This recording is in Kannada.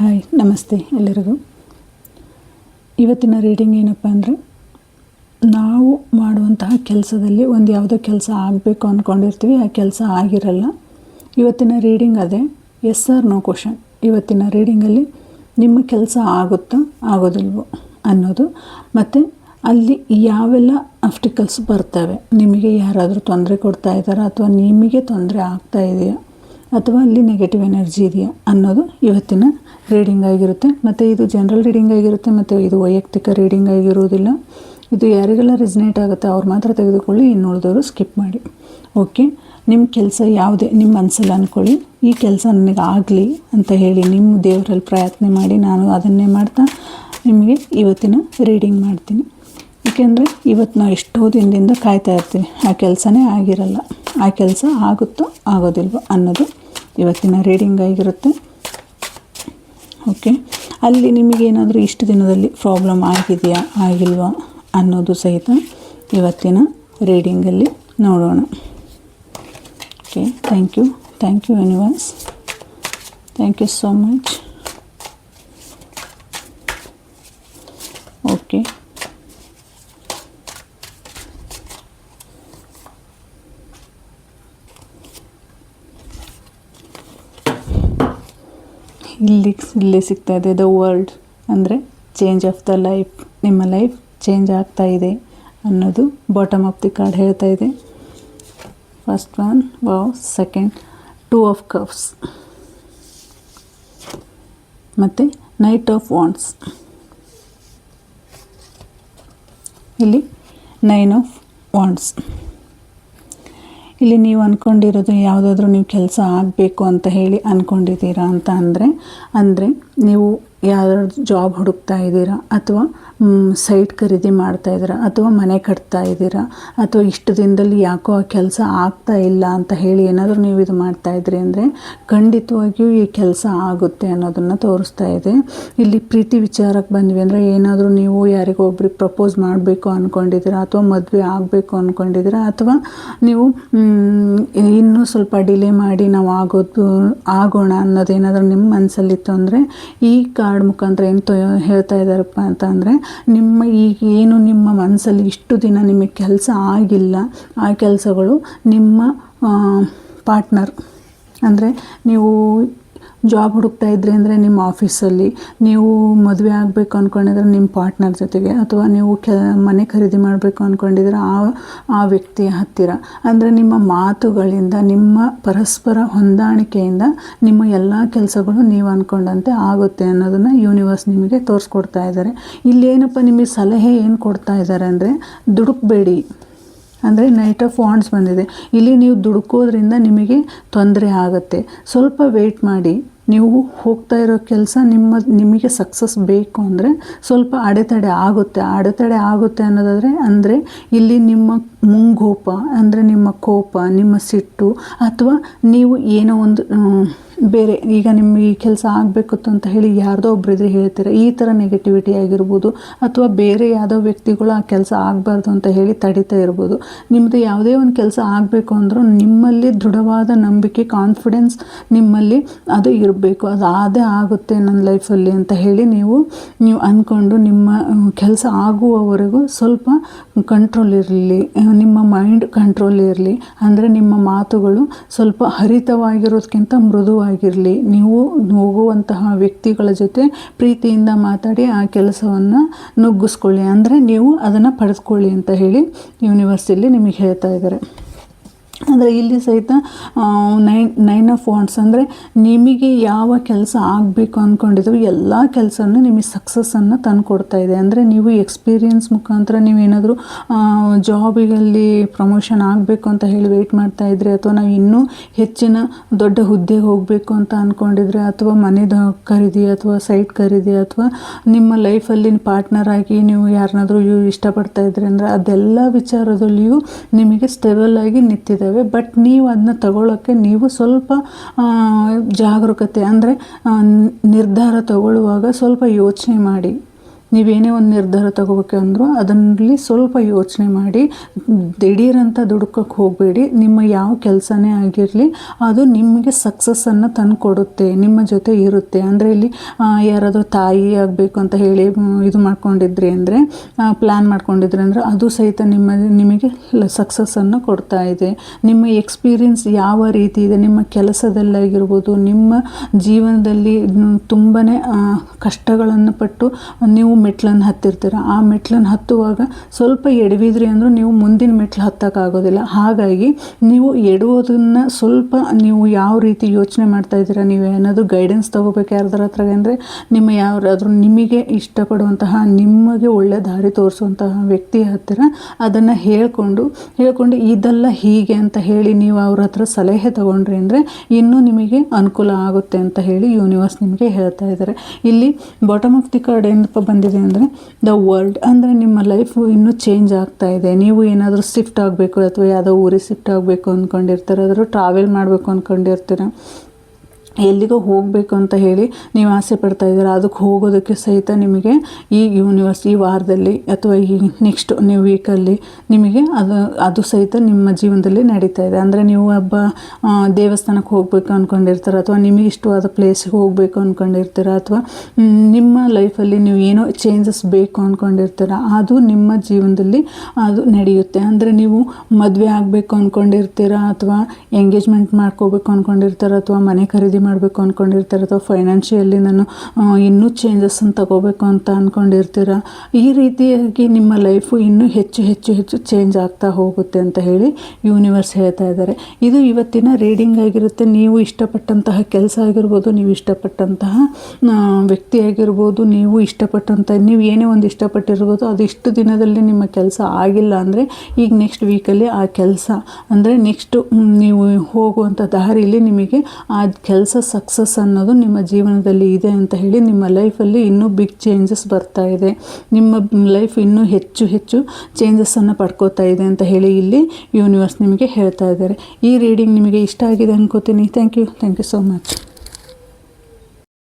ಹಾಯ್, ನಮಸ್ತೆ ಎಲ್ಲರಿಗೂ. ಇವತ್ತಿನ ರೀಡಿಂಗ್ ಏನಪ್ಪ ಅಂದರೆ, ನಾವು ಮಾಡುವಂತಹ ಕೆಲಸದಲ್ಲಿ ಒಂದು ಯಾವುದೋ ಕೆಲಸ ಆಗಬೇಕು ಅಂದ್ಕೊಂಡಿರ್ತೀವಿ ಆ ಕೆಲಸ ಆಗಿರಲ್ಲ. ಇವತ್ತಿನ ರೀಡಿಂಗ್ ಅದೇ, ಎಸ್ ಆರ್ ನೋ ಕ್ವಶನ್. ಇವತ್ತಿನ ರೀಡಿಂಗಲ್ಲಿ ನಿಮ್ಮ ಕೆಲಸ ಆಗುತ್ತಾ, ಆಗೋದಿಲ್ವೋ ಅನ್ನೋದು. ಮತ್ತು ಅಲ್ಲಿ ಯಾವೆಲ್ಲ ಆಫ್ಟಿಕಲ್ಸ್ ಬರ್ತವೆ, ನಿಮಗೆ ಯಾರಾದರೂ ತೊಂದರೆ ಕೊಡ್ತಾ ಇದ್ದಾರಾ, ಅಥವಾ ನಿಮಗೆ ತೊಂದರೆ ಆಗ್ತಾ ಇದೆಯಾ ಅಥವಾ ಅಲ್ಲಿ ನೆಗೆಟಿವ್ ಎನರ್ಜಿ ಇದೆಯಾ ಅನ್ನೋದು ಇವತ್ತಿನ ರೀಡಿಂಗ್ ಆಗಿರುತ್ತೆ. ಮತ್ತು ಇದು ಜನರಲ್ ರೀಡಿಂಗ್ ಆಗಿರುತ್ತೆ, ಮತ್ತು ಇದು ವೈಯಕ್ತಿಕ ರೀಡಿಂಗ್ ಆಗಿರುವುದಿಲ್ಲ. ಇದು ಯಾರಿಗೆಲ್ಲ ರೆಸಿನೇಟ್ ಆಗುತ್ತೆ ಅವ್ರು ಮಾತ್ರ ತೆಗೆದುಕೊಳ್ಳಿ, ಇನ್ನುಳಿದವರು ಸ್ಕಿಪ್ ಮಾಡಿ. ಓಕೆ ನಿಮ್ಮ ಕೆಲಸ ಯಾವುದೇ ನಿಮ್ಮ ಮನಸ್ಸಲ್ಲಿ ಅಂದ್ಕೊಳ್ಳಿ ಈ ಕೆಲಸ ನನಗೆ ಆಗಲಿ ಅಂತ ಹೇಳಿ ನಿಮ್ಮ ದೇವರಲ್ಲಿ ಪ್ರಯತ್ನ ಮಾಡಿ ನಾನು ಅದನ್ನೇ ಮಾಡ್ತಾ ನಿಮಗೆ ಇವತ್ತಿನ ರೀಡಿಂಗ್ ಮಾಡ್ತೀನಿ. ಏಕೆಂದರೆ ಇವತ್ತು ನಾವು ಎಷ್ಟೋ ದಿನದಿಂದ ಕಾಯ್ತಾ ಇರ್ತೀವಿ, ಆ ಕೆಲಸನೇ ಆಗಿರಲ್ಲ. ಆ ಕೆಲಸ ಆಗುತ್ತೋ, ಆಗೋದಿಲ್ವೋ ಅನ್ನೋದು ಇವತ್ತಿನ ರೀಡಿಂಗ್ ಆಗಿರುತ್ತೆ. ಓಕೆ ಅಲ್ಲಿ ನಿಮಗೇನಾದರೂ ಇಷ್ಟು ದಿನದಲ್ಲಿ ಪ್ರಾಬ್ಲಮ್ ಆಗಿದೆಯಾ, ಆಗಿಲ್ವಾ ಅನ್ನೋದು ಸಹಿತ ಇವತ್ತಿನ ರೀಡಿಂಗಲ್ಲಿ ನೋಡೋಣ. Okay thank you thank you universe thank you so much okay ಇಲ್ಲಿ ಇಲ್ಲಿ ಸಿಗ್ತಾ ಇದೆ. ದ ವರ್ಲ್ಡ್ ಅಂದರೆ ಚೇಂಜ್ ಆಫ್ ದ ಲೈಫ್ ನಿಮ್ಮ ಲೈಫ್ ಚೇಂಜ್ ಆಗ್ತಾ ಇದೆ ಅನ್ನೋದು ಬಾಟಮ್ ಆಫ್ ದಿ ಕಾರ್ಡ್ ಹೇಳ್ತಾ ಇದೆ. First one wow second two of cups ಮತ್ತು ನೈಟ್ ಆಫ್ ವಾಂಡ್ಸ್ ಇಲ್ಲಿ ನೈನ್ ಆಫ್ ವಾಂಡ್ಸ್ ಇಲ್ಲಿ ನೀವು ಅಂದ್ಕೊಂಡಿರೋದು ಯಾವುದಾದ್ರೂ ನೀವು ಕೆಲಸ ಆಗಬೇಕು ಅಂತ ಹೇಳಿ ಅಂದ್ಕೊಂಡಿದ್ದೀರಾ ಅಂತ ಅಂದರೆ ಅಂದರೆ ನೀವು ಯಾವ್ದಾದ್ರು ಜಾಬ್ ಹುಡುಕ್ತಾ ಇದ್ದೀರಾ? ಅಥವಾ ಸೈಟ್ ಖರೀದಿ ಮಾಡ್ತಾ ಇದ್ದೀರಾ? ಅಥವಾ ಮನೆ ಕಟ್ತಾ ಇದ್ದೀರಾ? ಅಥವಾ ಇಷ್ಟು ದಿನದಲ್ಲಿ ಯಾಕೋ ಆ ಕೆಲಸ ಆಗ್ತಾ ಇಲ್ಲ ಅಂತ ಹೇಳಿ ಏನಾದರೂ ನೀವು ಇದು ಮಾಡ್ತಾ ಇದ್ರಿ ಅಂದರೆ ಖಂಡಿತವಾಗಿಯೂ ಈ ಕೆಲಸ ಆಗುತ್ತೆ ಅನ್ನೋದನ್ನು ತೋರಿಸ್ತಾ ಇದೆ. ಇಲ್ಲಿ ಪ್ರೀತಿ ವಿಚಾರಕ್ಕೆ ಬಂದ್ವಿ ಅಂದರೆ ಏನಾದರೂ ನೀವು ಯಾರಿಗೋ ಒಬ್ರಿಗೆ ಪ್ರಪೋಸ್ ಮಾಡಬೇಕು ಅಂದ್ಕೊಂಡಿದ್ದೀರಾ ಅಥವಾ ಮದುವೆ ಆಗಬೇಕು ಅಂದ್ಕೊಂಡಿದ್ದೀರಾ ಅಥವಾ ನೀವು ಇನ್ನೂ ಸ್ವಲ್ಪ ಡಿಲೇ ಮಾಡಿ ನಾವು ಆಗೋದು, ಆಗೋಣ ಅನ್ನೋದೇನಾದರೂ ನಿಮ್ಮ ಮನಸ್ಸಲ್ಲಿತ್ತು ಅಂದರೆ ಈ ಕಾರ್ಡ್ ಮುಖಾಂತರ ಏನು ತೊ, ಹೇಳ್ತಾ ಇದ್ದಾರಪ್ಪ ಅಂತ ಅಂದರೆ, ನಿಮ್ಮ ಈಗ ಏನು ನಿಮ್ಮ ಮನಸ್ಸಲ್ಲಿ ಇಷ್ಟು ದಿನ ನಿಮಗೆ ಕೆಲಸ ಆಗಿಲ್ಲ, ಆ ಕೆಲಸಗಳು ನಿಮ್ಮ ಪಾರ್ಟ್ನರ್. ಅಂದರೆ ನೀವು ಜಾಬ್ ಹುಡುಕ್ತಾ ಇದ್ರಿ ಅಂದರೆ ನಿಮ್ಮ ಆಫೀಸಲ್ಲಿ ನೀವು ಮದುವೆ ಆಗಬೇಕು ಅಂದ್ಕೊಂಡಿದ್ರೆ ನಿಮ್ಮ ಪಾರ್ಟ್ನರ್ ಜೊತೆಗೆ ಅಥವಾ ನೀವು ಕೆ, ಮನೆ ಖರೀದಿ ಮಾಡಬೇಕು ಅಂದ್ಕೊಂಡಿದ್ರೆ ಆ ಆ ವ್ಯಕ್ತಿಯ ಹತ್ತಿರ. ಅಂದರೆ ನಿಮ್ಮ ಮಾತುಗಳಿಂದ, ನಿಮ್ಮ ಪರಸ್ಪರ ಹೊಂದಾಣಿಕೆಯಿಂದ ನಿಮ್ಮ ಎಲ್ಲ ಕೆಲಸಗಳು ನೀವು ಅಂದ್ಕೊಂಡಂತೆ ಆಗುತ್ತೆ ಅನ್ನೋದನ್ನು ಯೂನಿವರ್ಸ್ ನಿಮಗೆ ತೋರಿಸ್ಕೊಡ್ತಾ ಇದ್ದಾರೆ. ಇಲ್ಲೇನಪ್ಪ ನಿಮಗೆ ಸಲಹೆ ಏನು ಕೊಡ್ತಾ ಇದ್ದಾರೆ ಅಂದರೆ, ದುಡುಕ್ಬೇಡಿ. ಅಂದರೆ ನೈಟ್ ಆಫ್ ವಾಂಡ್ಸ್ ಬಂದಿದೆ. ಇಲ್ಲಿ ನೀವು ದುಡುಕೋದ್ರಿಂದ ನಿಮಗೆ ತೊಂದರೆ ಆಗುತ್ತೆ. ಸ್ವಲ್ಪ ವೆಯ್ಟ್ ಮಾಡಿ. ನೀವು ಹೋಗ್ತಾ ಇರೋ ಕೆಲಸ ನಿಮ್ಮ, ನಿಮಗೆ ಸಕ್ಸಸ್ ಬೇಕು ಅಂದರೆ ಸ್ವಲ್ಪ ಅಡೆತಡೆ ಆಗುತ್ತೆ. ಅಡೆತಡೆ ಆಗುತ್ತೆ ಅನ್ನೋದಾದರೆ ಅಂದರೆ ಇಲ್ಲಿ ನಿಮ್ಮ ಮುಂಗೋಪ, ಅಂದರೆ ನಿಮ್ಮ ಕೋಪ, ನಿಮ್ಮ ಸಿಟ್ಟು, ಅಥವಾ ನೀವು ಏನೋ ಒಂದು ಬೇರೆ ಈಗ ನಿಮಗೆ ಈ ಕೆಲಸ ಆಗಬೇಕು ಅಂತ ಹೇಳಿ ಯಾರ್ದೋ ಒಬ್ರು ಇದ್ರೆ ಹೇಳ್ತೀರ? ಈ ಥರ ನೆಗೆಟಿವಿಟಿ ಆಗಿರ್ಬೋದು ಅಥವಾ ಬೇರೆ ಯಾವುದೋ ವ್ಯಕ್ತಿಗಳು ಆ ಕೆಲಸ ಆಗಬಾರ್ದು ಅಂತ ಹೇಳಿ ತಡಿತಾ ಇರ್ಬೋದು. ನಿಮ್ಮದು ಯಾವುದೇ ಒಂದು ಕೆಲಸ ಆಗಬೇಕು ಅಂದರೂ ನಿಮ್ಮಲ್ಲಿ ದೃಢವಾದ ನಂಬಿಕೆ ಕಾನ್ಫಿಡೆನ್ಸ್ ನಿಮ್ಮಲ್ಲಿ ಅದು ಇರಬೇಕು. ಅದು ಆದೇ ಆಗುತ್ತೆ ನನ್ನ ಲೈಫಲ್ಲಿ ಅಂತ ಹೇಳಿ ನೀವು ನೀವು ಅಂದ್ಕೊಂಡು ನಿಮ್ಮ ಕೆಲಸ ಆಗುವವರೆಗೂ ಸ್ವಲ್ಪ ಕಂಟ್ರೋಲ್ ಇರಲಿ. ನಿಮ್ಮ ಮೈಂಡ್ ಕಂಟ್ರೋಲ್ ಇರಲಿ. ಅಂದರೆ ನಿಮ್ಮ ಮಾತುಗಳು ಸ್ವಲ್ಪ ಹರಿತವಾಗಿರೋದಕ್ಕಿಂತ ಮೃದುವಾಗಿರಲಿ ನೀವು ಹೋಗುವಂತಹ ವ್ಯಕ್ತಿಗಳ ಜೊತೆ ಪ್ರೀತಿಯಿಂದ ಮಾತಾಡಿ ಆ ಕೆಲಸವನ್ನು ನುಗ್ಗಿಸ್ಕೊಳ್ಳಿ. ಅಂದರೆ ನೀವು ಅದನ್ನು ಪಡೆದುಕೊಳ್ಳಿ ಅಂತ ಹೇಳಿ ಯೂನಿವರ್ಸಿಟಿಲಿ ನಿಮಗೆ ಹೇಳ್ತಾ ಇದ್ದಾರೆ. ಅಂದರೆ ಇಲ್ಲಿ ಸಹಿತ ನೈನ್ ನೈನ್ ಆಫ್ ವಾಂಡ್ಸ್ ಅಂದರೆ ನಿಮಗೆ ಯಾವ ಕೆಲಸ ಆಗಬೇಕು ಅಂದ್ಕೊಂಡಿದ್ರು ಎಲ್ಲ ಕೆಲಸನೂ ನಿಮಗೆ ಸಕ್ಸಸ್ಸನ್ನು ತಂದು ಕೊಡ್ತಾ ಇದೆ. ಅಂದರೆ ನೀವು ಎಕ್ಸ್ಪೀರಿಯನ್ಸ್ ಮುಖಾಂತರ ನೀವೇನಾದರೂ ಜಾಬಿಗಲ್ಲಿ ಪ್ರಮೋಷನ್ ಆಗಬೇಕು ಅಂತ ಹೇಳಿ ವೆಯ್ಟ್ ಮಾಡ್ತಾ ಇದ್ರೆ, ಅಥವಾ ನಾವು ಇನ್ನೂ ಹೆಚ್ಚಿನ ದೊಡ್ಡ ಹುದ್ದೆಗೆ ಹೋಗಬೇಕು ಅಂತ ಅಂದ್ಕೊಂಡಿದ್ರೆ ಅಥವಾ ಮನೆದ ಖರೀದಿ ಅಥವಾ ಸೈಟ್ ಖರೀದಿ ಅಥವಾ ನಿಮ್ಮ ಲೈಫಲ್ಲಿ ಪಾರ್ಟ್ನರ್ ಆಗಿ ನೀವು ಯಾರನ್ನಾದರೂ ಇಷ್ಟಪಡ್ತಾ ಇದ್ರಿ ಅಂದರೆ ಅದೆಲ್ಲ ವಿಚಾರದಲ್ಲಿಯೂ ನಿಮಗೆ ಸ್ಟೆಬಲ್ ಆಗಿ ನಿಂತಿದ್ದಾವೆ ಬಟ್ ನೀವು ಅದನ್ನ ತಗೊಳ್ಳೋಕ್ಕೆ ನೀವು ಸ್ವಲ್ಪ ಜಾಗರೂಕತೆ ಅಂದರೆ ನಿರ್ಧಾರ ತಗೊಳ್ಳುವಾಗ ಸ್ವಲ್ಪ ಯೋಚನೆ ಮಾಡಿ. ನೀವೇನೇ ಒಂದು ನಿರ್ಧಾರ ತಗೋಬೇಕಂದ್ರೂ ಅದರಲ್ಲಿ ಸ್ವಲ್ಪ ಯೋಚನೆ ಮಾಡಿ, ದಿಢೀರಂತ ದುಡುಕಕ್ಕೆ ಹೋಗಬೇಡಿ, ನಿಮ್ಮ ಯಾವ ಕೆಲಸನೇ ಆಗಿರಲಿ, ಅದು ನಿಮಗೆ ಸಕ್ಸಸ್ಸನ್ನು ತಂದು ಕೊಡುತ್ತೆ ನಿಮ್ಮ ಜೊತೆ ಇರುತ್ತೆ. ಅಂದರೆ ಇಲ್ಲಿ ಯಾರಾದರೂ ತಾಯಿ ಆಗಬೇಕು ಅಂತ ಹೇಳಿ ಇದು ಮಾಡ್ಕೊಂಡಿದ್ರಿ ಅಂದರೆ ಪ್ಲ್ಯಾನ್ ಮಾಡ್ಕೊಂಡಿದ್ರಿ ಅಂದರೆ ಅದು ಸಹಿತ ನಿಮ್ಮ, ನಿಮಗೆ ಸಕ್ಸಸ್ಸನ್ನು ಕೊಡ್ತಾ ಇದೆ. ನಿಮ್ಮ ಎಕ್ಸ್ಪೀರಿಯನ್ಸ್ ಯಾವ ರೀತಿ ಇದೆ, ನಿಮ್ಮ ಕೆಲಸದಲ್ಲಾಗಿರ್ಬೋದು, ನಿಮ್ಮ ಜೀವನದಲ್ಲಿ ತುಂಬಾ ಕಷ್ಟಗಳನ್ನು ಪಟ್ಟು ನೀವು ಮೆಟ್ಲನ್ನು ಹತ್ತಿರ್ತೀರ? ಆ ಮೆಟ್ಲನ್ನು ಹತ್ತುವಾಗ ಸ್ವಲ್ಪ ಎಡವಿದ್ರಿ ಅಂದರೂ ನೀವು ಮುಂದಿನ ಮೆಟ್ಲು ಹತ್ತಕ್ಕಾಗೋದಿಲ್ಲ. ಹಾಗಾಗಿ ನೀವು ಎಡುವುದನ್ನು ಸ್ವಲ್ಪ ನೀವು ಯಾವ ರೀತಿ ಯೋಚನೆ ಮಾಡ್ತಾ ಇದ್ದೀರಾ? ನೀವು ಏನಾದರೂ ಗೈಡೆನ್ಸ್ ತೊಗೋಬೇಕು ಯಾರ್ದಾರ ಹತ್ರ ಅಂದರೆ ನಿಮ್ಮ ಯಾರಾದರೂ ನಿಮಗೆ ಇಷ್ಟಪಡುವಂತಹ, ನಿಮಗೆ ಒಳ್ಳೆ ದಾರಿ ತೋರಿಸುವಂತಹ ವ್ಯಕ್ತಿಯ ಹತ್ತಿರ ಅದನ್ನು ಹೇಳಿಕೊಂಡು, ಹೇಳ್ಕೊಂಡು ಇದೆಲ್ಲ ಹೀಗೆ ಅಂತ ಹೇಳಿ ನೀವು ಅವ್ರ ಹತ್ರ ಸಲಹೆ ತಗೊಂಡ್ರಿ ಅಂದರೆ ಇನ್ನೂ ನಿಮಗೆ ಅನುಕೂಲ ಆಗುತ್ತೆ ಅಂತ ಹೇಳಿ ಯೂನಿವರ್ಸ್ ನಿಮಗೆ ಹೇಳ್ತಾ ಇದ್ದಾರೆ. ಇಲ್ಲಿ ಬಾಟಮ್ ಆಫ್ ದಿ ಕಾರ್ಡ್ ಏನಪ್ಪ ಬಂದಿದೆ? ಅಂದರೆ ದ ವರ್ಲ್ಡ್ ಅಂದರೆ ನಿಮ್ಮ ಲೈಫು ಇನ್ನೂ ಚೇಂಜ್ ಆಗ್ತಾ ಇದೆ. ನೀವು ಏನಾದರೂ ಶಿಫ್ಟ್ ಆಗಬೇಕು ಅಥವಾ ಯಾವುದೋ ಊರಿಗೆ ಶಿಫ್ಟ್ ಆಗಬೇಕು ಅಂದ್ಕೊಂಡಿರ್ತಾರೆ ಆದರೂ ಟ್ರಾವೆಲ್ ಮಾಡಬೇಕು ಅಂದ್ಕೊಂಡಿರ್ತೀರ ಎಲ್ಲಿಗೋ ಹೋಗಬೇಕು ಅಂತ ಹೇಳಿ ನೀವು ಆಸೆ ಪಡ್ತಾ ಇದ್ದೀರಾ? ಅದಕ್ಕೆ ಹೋಗೋದಕ್ಕೆ ಸಹಿತ ನಿಮಗೆ ಈ ಯೂನಿವರ್ಸ್ ಈ ವಾರದಲ್ಲಿ ಅಥವಾ ಈ ನೆಕ್ಸ್ಟ್ ನೀವು ವೀಕಲ್ಲಿ ನಿಮಗೆ ಅದು ಅದು ಸಹಿತ ನಿಮ್ಮ ಜೀವನದಲ್ಲಿ ನಡೀತಾ ಇದೆ. ಅಂದರೆ ನೀವು ಒಬ್ಬ ದೇವಸ್ಥಾನಕ್ಕೆ ಹೋಗಬೇಕು ಅಂದ್ಕೊಂಡಿರ್ತೀರ ಅಥವಾ ನಿಮಗೆ ಇಷ್ಟವಾದ ಪ್ಲೇಸಿಗೆ ಹೋಗಬೇಕು ಅಂದ್ಕೊಂಡಿರ್ತೀರ ಅಥವಾ ನಿಮ್ಮ ಲೈಫಲ್ಲಿ ನೀವು ಏನೋ ಚೇಂಜಸ್ ಬೇಕು ಅಂದ್ಕೊಂಡಿರ್ತೀರ ಅದು ನಿಮ್ಮ ಜೀವನದಲ್ಲಿ ಅದು ನಡೆಯುತ್ತೆ. ಅಂದರೆ ನೀವು ಮದುವೆ ಆಗಬೇಕು ಅಂದ್ಕೊಂಡಿರ್ತೀರ ಅಥವಾ ಎಂಗೇಜ್ಮೆಂಟ್ ಮಾಡ್ಕೋಬೇಕು ಅಂದ್ಕೊಂಡಿರ್ತೀರ ಅಥವಾ ಮನೆ ಖರೀದಿ ಮಾಡಬೇಕು ಅಂದ್ಕೊಂಡಿರ್ತೀರ ಅಥವಾ ಫೈನಾನ್ಷಿಯಲಿ ನಾನು ಇನ್ನೂ ಚೇಂಜಸ್ಸನ್ನು ತಗೋಬೇಕು ಅಂತ ಅಂದ್ಕೊಂಡಿರ್ತೀರ ಈ ರೀತಿಯಾಗಿ ನಿಮ್ಮ ಲೈಫು ಇನ್ನೂ ಹೆಚ್ಚು ಹೆಚ್ಚು ಹೆಚ್ಚು ಚೇಂಜ್ ಆಗ್ತಾ ಹೋಗುತ್ತೆ ಅಂತ ಹೇಳಿ ಯೂನಿವರ್ಸ್ ಹೇಳ್ತಾ ಇದ್ದಾರೆ. ಇದು ಇವತ್ತಿನ ರೀಡಿಂಗ್ ಆಗಿರುತ್ತೆ. ನೀವು ಇಷ್ಟಪಟ್ಟಂತಹ ಕೆಲಸ ಆಗಿರ್ಬೋದು, ನೀವು ಇಷ್ಟಪಟ್ಟಂತಹ ವ್ಯಕ್ತಿ ಆಗಿರ್ಬೋದು, ನೀವು ಇಷ್ಟಪಟ್ಟಂತಹ ನೀವು ಏನೇ ಒಂದು ಇಷ್ಟಪಟ್ಟಿರ್ಬೋದು ಅದು ಇಷ್ಟು ದಿನದಲ್ಲಿ ನಿಮ್ಮ ಕೆಲಸ ಆಗಿಲ್ಲ ಅಂದರೆ ಈಗ ನೆಕ್ಸ್ಟ್ ವೀಕಲ್ಲಿ ಆ ಕೆಲಸ, ಅಂದರೆ ನೆಕ್ಸ್ಟು ನೀವು ಹೋಗುವಂಥ ದಾರಿಯಲ್ಲಿ ನಿಮಗೆ ಆ ಕೆಲಸ ಸಕ್ಸಸ್ ಅನ್ನೋದು ನಿಮ್ಮ ಜೀವನದಲ್ಲಿ ಇದೆ ಅಂತ ಹೇಳಿ ನಿಮ್ಮ ಲೈಫಲ್ಲಿ ಇನ್ನೂ ಬಿಗ್ ಚೇಂಜಸ್ ಬರ್ತಾ ಇದೆ. ನಿಮ್ಮ ಲೈಫ್ ಇನ್ನೂ ಹೆಚ್ಚು ಹೆಚ್ಚು ಚೇಂಜಸ್ಸನ್ನು ಪಡ್ಕೋತಾ ಇದೆ ಅಂತ ಹೇಳಿ ಇಲ್ಲಿ ಯೂನಿವರ್ಸ್ ನಿಮಗೆ ಹೇಳ್ತಾ ಇದ್ದಾರೆ. ಈ ರೀಡಿಂಗ್ ನಿಮಗೆ ಇಷ್ಟ ಆಗಿದೆ ಅನ್ಕೋತೀನಿ. Thank you thank you so much